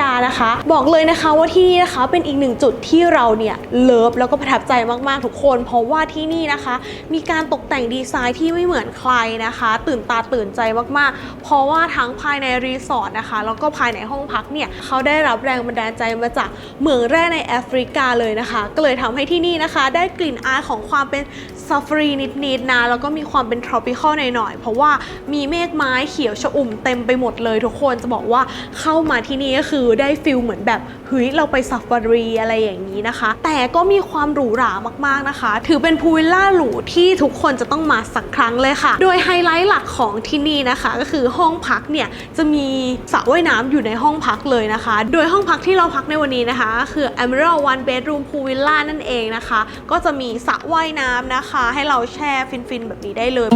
ยานะคะ บอกเลยนะคะว่าที่นี่นะคะเป็นอีกหนึ่งจุดที่เราเนี่ยเลิฟแล้วก็ประทับใจมากๆทุกคน เพราะว่าที่นี่นะคะ มีการตกแต่งดีไซน์ที่ไม่เหมือนใครนะคะ ตื่นตาตื่นใจมากๆ เพราะว่าทั้งภายในรีสอร์ทนะคะแล้วก็ภายในห้องพักเนี่ยเขาได้รับแรงบันดาลใจมาจากเหมืองแร่ในแอฟริกาเลยนะคะ ก็เลยทำให้ที่นี่นะคะ ได้กลิ่นอายของความเป็นซาฟารีนิดๆนะแล้วก็มีความเป็น tropical หน่อยๆ เพราะว่ามีเมฆไม้เขียวชอุ่มเต็มไปหมดเลยทุกคนจะบอกว่าเข้ามาที่นี่ก็คือได้ฟิลเหมือนแบบเฮ้ยเราไปซาฟฟารีอะไรอย่างนี้นะคะ แต่ก็มีความหรูหรามากๆนะคะ ถือเป็นพูลวิลล่าหรูที่ทุกคนจะต้องมาสักครั้งเลยค่ะ โดยไฮไลท์หลักของที่นี่นะคะ ก็คือห้องพักเนี่ยจะมีสระว่ายน้ำอยู่ในห้องพักเลยนะคะ โดยห้องพักที่เราพักในวันนี้นะคะ คือ Emerald One Bedroom Pool Villa นั่นเองนะคะ ก็จะมีสระว่ายน้ำนะคะ ให้เราแช่ฟินๆ แบบนี้ได้เลย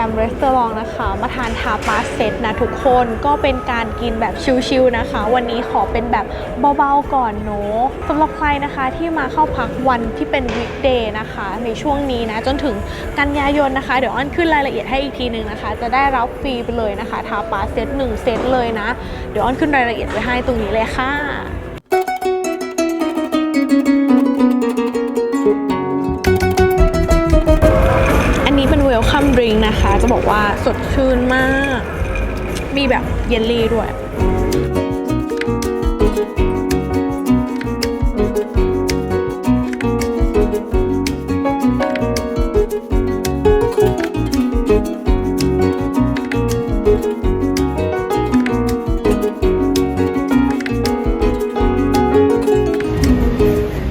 อยู่กันที่ The Tam Restaurant นะคะ มาทานทาปาเซตนะทุกคนก็เป็นการกินแบบชิลๆนะคะ วันนี้ขอเป็นแบบเบาๆก่อนเนอะสำหรับใครนะคะที่มาเข้าพักวันที่เป็นวิกเดย์นะคะ ในช่วงนี้นะ จนถึงกันยายนนะคะ เดี๋ยวอ้อนขึ้นรายละเอียดให้อีกทีนึงนะคะ จะได้รับฟรีไปเลยนะคะ ทาปาเซต1เซตเลยนะ เดี๋ยวอ้อนขึ้นรายละเอียดไว้ให้ตรงนี้เลยค่ะ บอกว่าสดชื่นมาก มีแบบเยลลี่ด้วย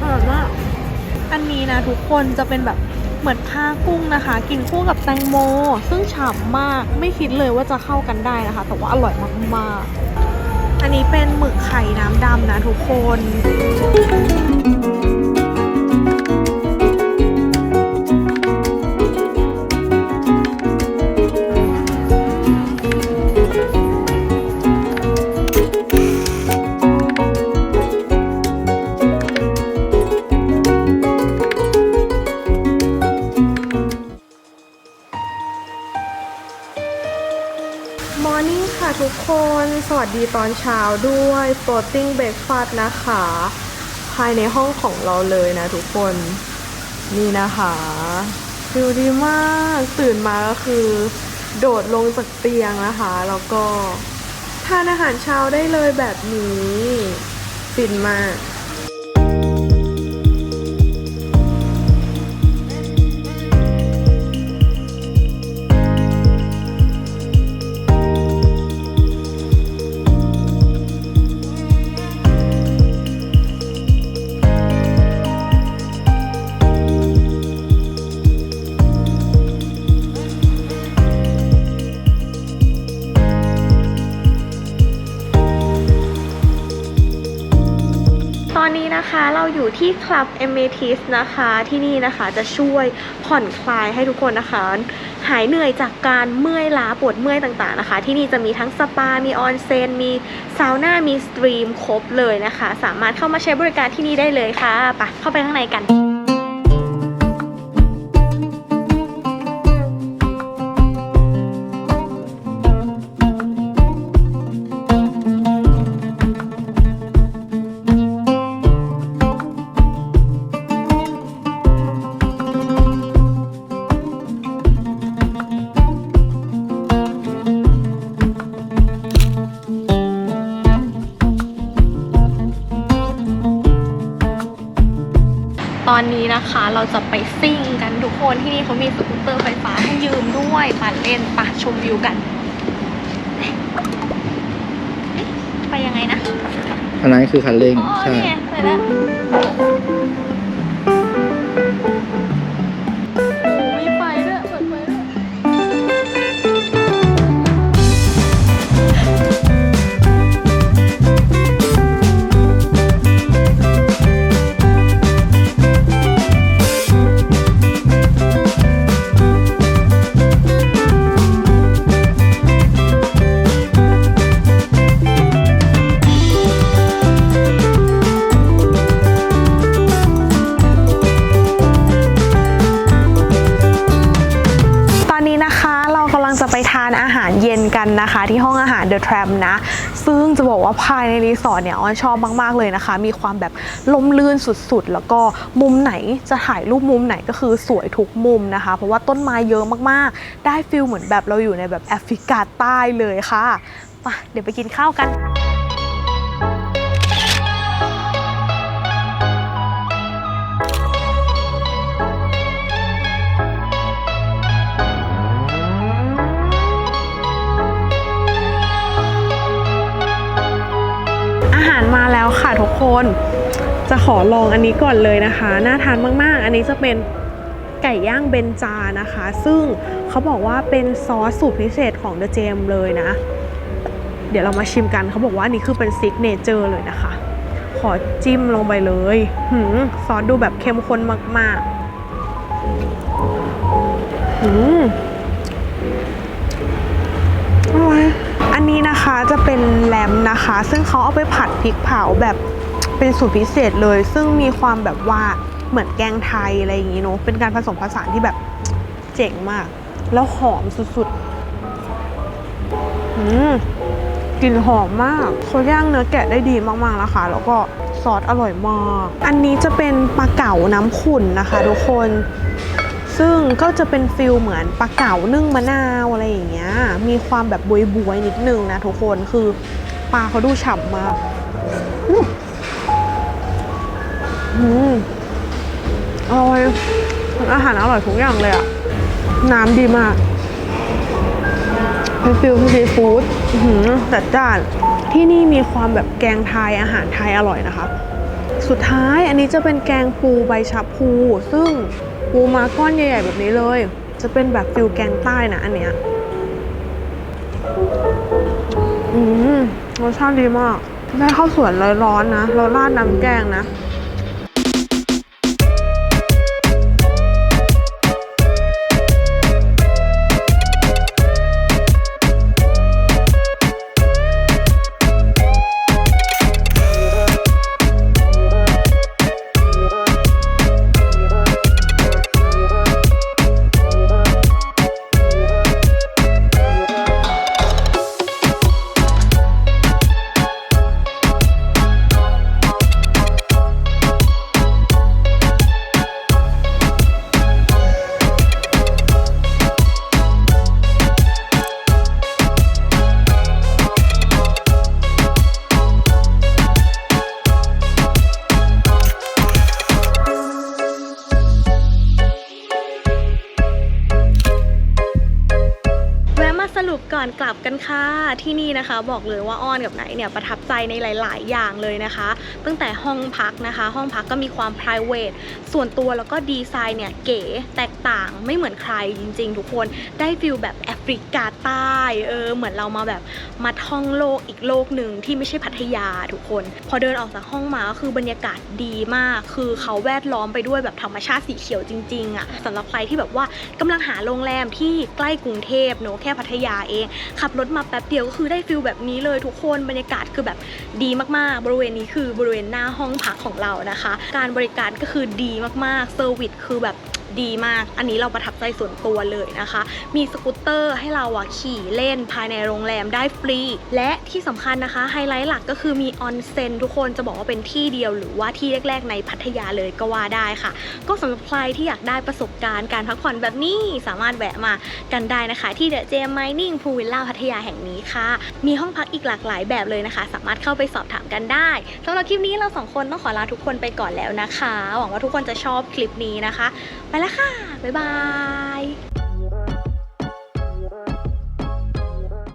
อร่อยมากอันนี้นะทุกคนจะเป็นแบบ เหมือนผ้ากุ้งนะคะ กินคู่กับแตงโม ซึ่งฉ่ำมากไม่คิดเลยว่าจะเข้ากันได้นะคะ แต่ว่าอร่อยมากๆ อันนี้เป็นหมึกไข่น้ำดำนะทุกคน สวัสดีตอนเช้าด้วย floating breakfast นะคะ ภายในห้องของเราเลยนะทุกคน นี่นะคะดูดีมากตื่นมาก็คือ โดดลงจากเตียงนะคะ แล้วก็ทานอาหารเช้าได้เลยแบบนี้ ฟินมาก นี้นะคะเราอยู่ที่คลับ e m a t i s นะคะที่นี่นะคะจะช่วยผ่อนคลายให้ทุกคนนะคะ หายเหนื่อยจากการเมื่อยล้าปวดเมื่อยต่างๆนะคะ ที่นี่จะมีทั้งสปา มีออนเซน มีซาวน่า มีสตรีมครบเลยนะคะ สามารถเข้ามาใช้บริการที่นี่ได้เลยค่ะไปเข้าไปข้างในกัน นนี้นะคะ เราจะไปซิ่งกันทุกคนที่นี่เขามีสกูตเตอร์ไฟฟ้าให้ยืมด้วยปั่นเล่นปะชมวิวกันเอ๊ะไปยังไงนะ อันนั้นคือคันเร่ง อ๋อใช่นี่ไงไปแล้ว นะคะ ที่ห้องอาหารเดอะแตรมนะ ซึ่งจะบอกว่าภายในรีสอร์ทเนี่ยออนชอบมาก ๆ เลยนะคะ มีความแบบลมลื่นสุดๆ แล้วก็มุมไหนจะถ่ายรูปมุมไหนก็คือสวยทุกมุมนะคะ เพราะว่าต้นไม้เยอะมากๆ ได้ฟิลเหมือนแบบเราอยู่ในแบบแอฟริกาใต้เลยค่ะไปเดี๋ยวไปกินข้าวกัน แล้วค่ะทุกคน จะขอลองอันนี้ก่อนเลยนะคะ น่าทานมาก ๆ อันนี้จะเป็นไก่ย่างเบนจานะคะ ซึ่งเขาบอกว่าเป็นซอสสูตรพิเศษของเดอะเจมเลยนะ เดี๋ยวเรามาชิมกันเขาบอกว่านนี้คือเป็นซิกเนเจอร์เลยนะคะ ขอจิ้มลงไปเลยหืมซอสดูแบบเข้มข้นมากๆหืม จะเป็นแลมนะคะ ซึ่งเขาเอาไปผัดพริกเผาแบบเป็นสูตรพิเศษเลย ซึ่งมีความแบบว่าเหมือนแกงไทยอะไรอย่างนี้เนาะเป็นการผสมผสานที่แบบเจ๋งมาก แล้วหอมสุดๆอืมกลิ่นหอมมากเขาย่างเนื้อแกะได้ดีมากๆนะคะ แล้วก็ซอสอร่อยมาก อันนี้จะเป็นปลาเก๋าน้ำขุ่นนะคะ ทุกคน ซึ่งก็จะเป็นฟิลเหมือนปลาเก๋านึ่งมะนาวอะไรอย่างเงี้ย มีความแบบบวยบวยๆนิดนึงนะทุกคนคือปลาเขาดูฉ่ำมากอื้ออืมอร่อยอาหารอร่อยทุกอย่างเลยอะน้ำดีมากเป็นฟิลซีฟู้ดอื้อหือจัดจ้าน ที่นี่มีความแบบแกงไทยอาหารไทยอร่อยนะคะ สุดท้ายอันนี้จะเป็นแกงปูใบชะพู ซึ่ง ปูมาก้อนใหญ่ๆแบบนี้เลย จะเป็นแบบฟิลแกงใต้นะอันเนี้ยอืมรสชาติดีมาก ได้ข้าวสวยร้อนๆนะแล้วราดน้ำแกงนะ ปก่อนกลับกันค่ะ ที่นี่นะคะ บอกเลยว่าอ้อนกับไหนเนี่ยประทับใจในหลาย ๆ อย่างเลยนะคะ ตั้งแต่ห้องพักนะคะ ห้องพักก็มีความ p r i v a t ส่วนตัวแล้วก็ดีไซน์เนี่ยเก๋แตกต่างไม่เหมือนใครจริง ๆ ทุกคนได้ฟิลแบบแอฟริกาใต้เออเหมือนเรามาแบบมาท่องโลกอีกโลกหนึ่งที่ไม่ใช่พัทยาทุกคน พอเดินออกจากห้องมาก็คือบรรยากาศดีมาก คือเขาแวดล้อมไปด้วยแบบธรรมชาติสีเขียวจริง ๆอะ่ะสำหรับใครที่แบบว่ากำลังหาโรงแรมที่ใกล้กรุงเทพเนอะแค่พัทยาเอง ขับรถมาแป๊บเดียวก็คือได้ฟิลแบบนี้เลยทุกคนบรรยากาศคือแบบดีมากๆ บริเวณนี้คือบริเวณหน้าห้องพักของเรานะคะ การบริการก็คือดีมากๆเซอร์วิสคือแบบ ดีมาก อันนี้เราประทับใจส่วนตัวเลยนะคะ มีสกูตเตอร์ให้เราอะขี่เล่นภายในโรงแรมได้ฟรี และที่สำคัญนะคะไฮไลท์หลักก็คือมีออนเซ็นทุกคนจะบอกว่าเป็นที่เดียวหรือว่าที่แรก ๆ ในพัทยาเลยก็ว่าได้ค่ะ ก็สำหรับใครที่อยากได้ประสบการณ์การพักผ่อนแบบนี้สามารถแวะมากันได้นะคะ ที่เดอะเจมไมนิ่งพูวิลล่าพัทยาแห่งนี้ค่ะ มีห้องพักอีกหลากหลายแบบเลยนะคะ สามารถเข้าไปสอบถามกันได้สำหรับคลิปนี้เราสองคนต้องขอลาทุกคนไปก่อนแล้วนะคะ หวังว่าทุกคนจะชอบคลิปนี้นะคะไปแล้วค่ะ บ๊ายบาย